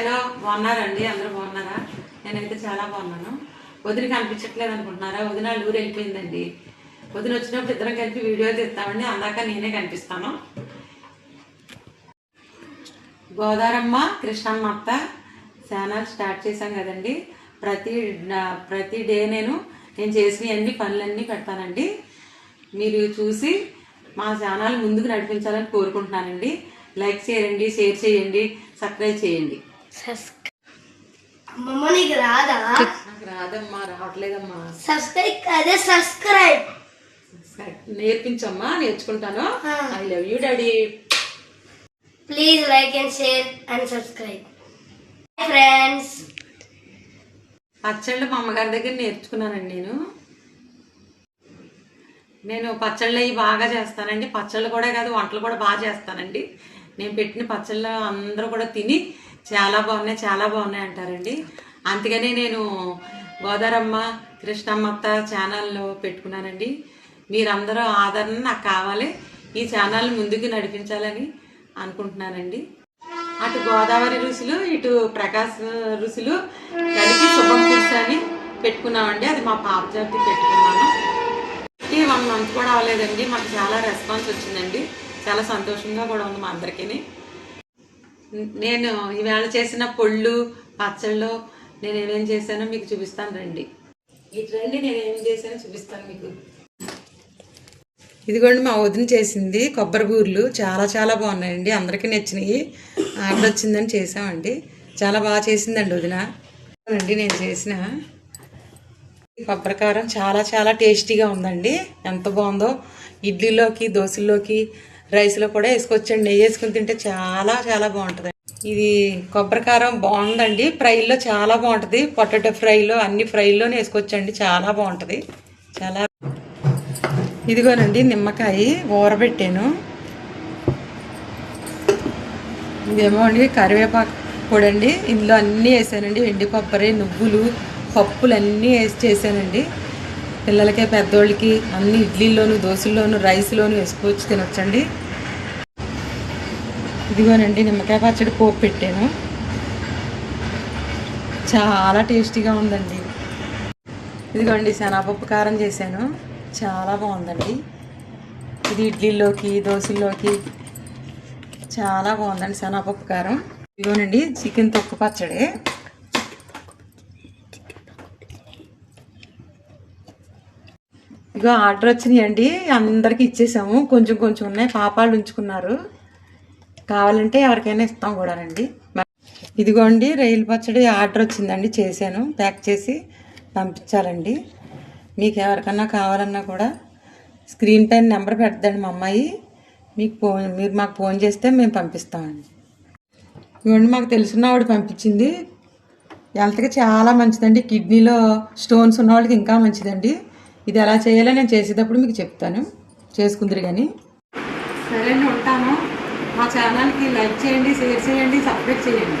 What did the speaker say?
Hello బాగున్నారండి? అందరూ బాగున్నారా? నేనైతే చాలా బాగున్నాను. వదిన కనిపించట్లేదు అనుకుంటున్నారా? వదిన ఊరు వెళ్ళిపోయిందండి. వదిన వచ్చినప్పుడు ఇద్దరం కలిపి వీడియో తీస్తామండి అందాక నేనే కనిపిస్తాను. గోదారమ్మ కృష్ణమ్మ అత్త ఛానల్ స్టార్ట్ చేశాం కదండి. ప్రతి ప్రతి డే నేను నేను చేసిన అన్ని పనులన్నీ పెడతానండి. మీరు చూసి మా ఛానల్ ముందుకు నడిపించాలని కోరుకుంటున్నానండి. లైక్ చేయండి షేర్ చేయండి సబ్స్క్రైబ్ చేయండి. అమ్మమ్మ నీకు రాదా? నాకు రాదమ్మా రావట్లేదమ్మా. సబ్స్క్రైబ్ అదే సబ్స్క్రైబ్. నేర్పించమ్మా నేర్చుకుంటాను. I love you daddy. Please like and share and subscribe friends పచ్చళ్ళు మా అమ్మగారి దగ్గర నేర్చుకున్నానండి నేను. నేను పచ్చళ్ళు అవి బాగా చేస్తానండి. పచ్చళ్ళు కూడా కాదు వంటలు కూడా బాగా చేస్తానండి. నేను పెట్టిన పచ్చళ్ళు అందరూ కూడా తిని చాలా బాగున్నాయి చాలా బాగున్నాయి అంటారండి. అందుకనే నేను గోదారమ్మ కృష్ణమ్మత్త ఛానల్లో పెట్టుకున్నానండి. మీరందరూ ఆదరణ నాకు కావాలి ఈ ఛానల్ ముందుకు నడిపించాలని అనుకుంటున్నానండి. అటు గోదావరి రుసులు ఇటు ప్రకాశ రుసులు కలిపి శుభం పురుష అని పెట్టుకున్నామండి. అది మా పాప జాతి పెట్టుకున్నాను. ఈ వన్ మంత్ కూడా అవ్వలేదండి. మాకు చాలా రెస్పాన్స్ వచ్చిందండి. చాలా సంతోషంగా కూడా ఉంది మా అందరికీ నేను ఈవేళ చేసిన పొళ్ళు పచ్చళ్ళు నేను ఏమేం చేశానో మీకు చూపిస్తాను రండి. ఇటు రండి నేను ఏం చేశానో చూపిస్తాను మీకు. ఇదిగోండి మా వదిన చేసింది కొబ్బరి బూర్లు. చాలా చాలా బాగున్నాయండి. అందరికీ నచ్చినాయి ఆర్డర్ వచ్చిందని చేసామండి చాలా బాగా చేసిందండి వదిన. అండి నేను చేసిన కొబ్బరి కారం చాలా చాలా టేస్టీగా ఉందండి. ఎంత బాగుందో. ఇడ్లీలోకి దోశల్లోకి రైస్లో కూడా వేసుకోవచ్చండి. నెయ్యి వేసుకుని తింటే చాలా చాలా బాగుంటుంది ఇది కొబ్బరి కారం బాగుందండి. ఫ్రైలో చాలా బాగుంటుంది. పొటాటో ఫ్రైలో అన్ని ఫ్రైలోనే వేసుకోవచ్చండి. చాలా బాగుంటుంది. చాలా ఇదిగోనండి నిమ్మకాయ ఊరబెట్టాను. ఇదేమో అండి కరివేపాకు పొడండి. ఇందులో అన్నీ వేసానండి. ఎండి కొబ్బరి నువ్వులు పప్పులు అన్నీ వేసి చేశానండి. పిల్లలకే పెద్దోళ్ళకి అన్ని ఇడ్లీలోను దోశల్లోను రైస్లోను వేసుకోవచ్చు తినొచ్చండి. ఇదిగోనండి నిమ్మకాయ పచ్చడి పోపు పెట్టాను. చాలా టేస్టీగా ఉందండి. ఇదిగోండి శనగపప్పు కారం చేశాను. చాలా బాగుందండి. ఇది ఇడ్లీలోకి దోశల్లోకి. చాలా బాగుందండి శనగపప్పు కారం. ఇదిగోనండి చికెన్ తొక్కు పచ్చడి. ఇగో ఆర్డర్ వచ్చినాయండి. అందరికి ఇచ్చేసాము. కొంచెం కొంచెం ఉన్నాయి. పాపాలు ఉంచుకున్నారు. కావాలంటే ఎవరికైనా ఇస్తాం కూడానండి ఇదిగోండి రైలు పచ్చడి ఆర్డర్ వచ్చిందండి. చేశాను. ప్యాక్ చేసి పంపించాలండి. మీకు ఎవరికన్నా కావాలన్నా కూడా స్క్రీన్ పైన నెంబర్ పెడతాండి మా అమ్మాయి. మీకు ఫోన్ మీరు మాకు ఫోన్ చేస్తే మేము పంపిస్తామండి. ఇవ్వండి మాకు తెలిసిన ఆవిడ పంపించింది. హెల్త్కి చాలా మంచిదండి. కిడ్నీలో స్టోన్స్ ఉన్న వాళ్ళకి ఇంకా మంచిదండి. ఇది ఎలా చేయాలో? నేను చేసేటప్పుడు మీకు చెప్తాను. చేసుకుందరు కానీ సరే ఉంటాను. మా ఛానల్కి లైక్ చేయండి షేర్ చేయండి సబ్స్క్రైబ్ చేయండి.